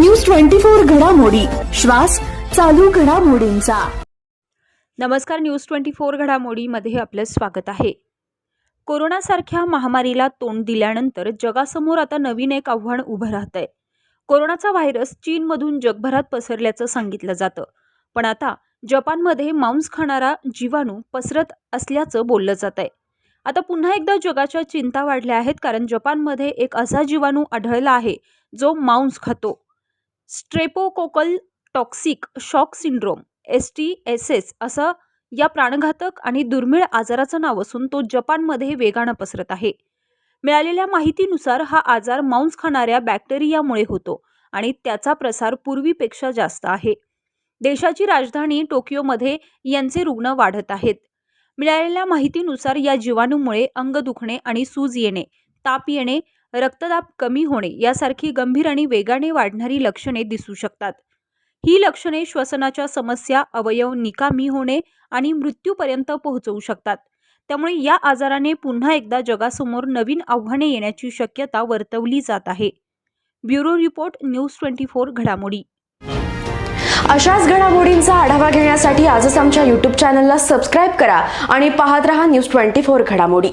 News twenty four घडामोडी. श्वास चालू घडामोडींचा. नमस्कार न्यूज ट्वेंटी फोर घडामोडीमध्ये आपलं स्वागत आहे. कोरोनासारख्या महामारीला तोंड दिल्यानंतर जगासमोर आता नवीन एक आव्हान उभं राहतंय. कोरोनाचा व्हायरस चीनमधून जगभरात पसरल्याचं सांगितलं जातं. पण आता जपानमध्ये मांस खाणारा जीवाणू पसरत असल्याचं बोललं जात आहे आता पुन्हा एकदा जगाच्या चिंता वाढल्या आहेत कारण जपानमध्ये एक असा जीवाणू आढळला आहे जो मांस खातो. Streptococcal toxic shock syndrome S T S S असं या प्राणघातक आणि दुर्मिळ आजाराचं नाव असून तो जपानमध्ये वेगानं पसरत आहे. मिळालेल्या माहितीनुसार हा आजार मांस खाणाऱ्या बॅक्टेरियामुळे होतो आणि त्याचा प्रसार पूर्वीपेक्षा जास्त आहे. देशाची राजधानी टोकियोमध्ये यांचे रुग्ण वाढत आहेत. मिळालेल्या माहितीनुसार या जीवाणूमुळे अंग दुखणे आणि सूज येणे ताप येणे रक्तदाब कमी होणे यासारखी गंभीर आणि वेगाने वाढणारी लक्षणे दिसू शकतात. ही लक्षणे श्वसनाच्या समस्या अवयव निकामी होणे आणि मृत्यूपर्यंत पोहोचवू शकतात. त्यामुळे या आजाराने पुन्हा एकदा जगासमोर नवीन आव्हाने येण्याची शक्यता वर्तवली जात आहे. Bureau report news twenty four घडामोडी. अशाच घडामोडींचा आढावा घेण्यासाठी आजच आमच्या यूट्यूब चॅनलला सबस्क्राईब करा आणि पाहत रहा न्यूज ट्वेंटी फोर घडामोडी.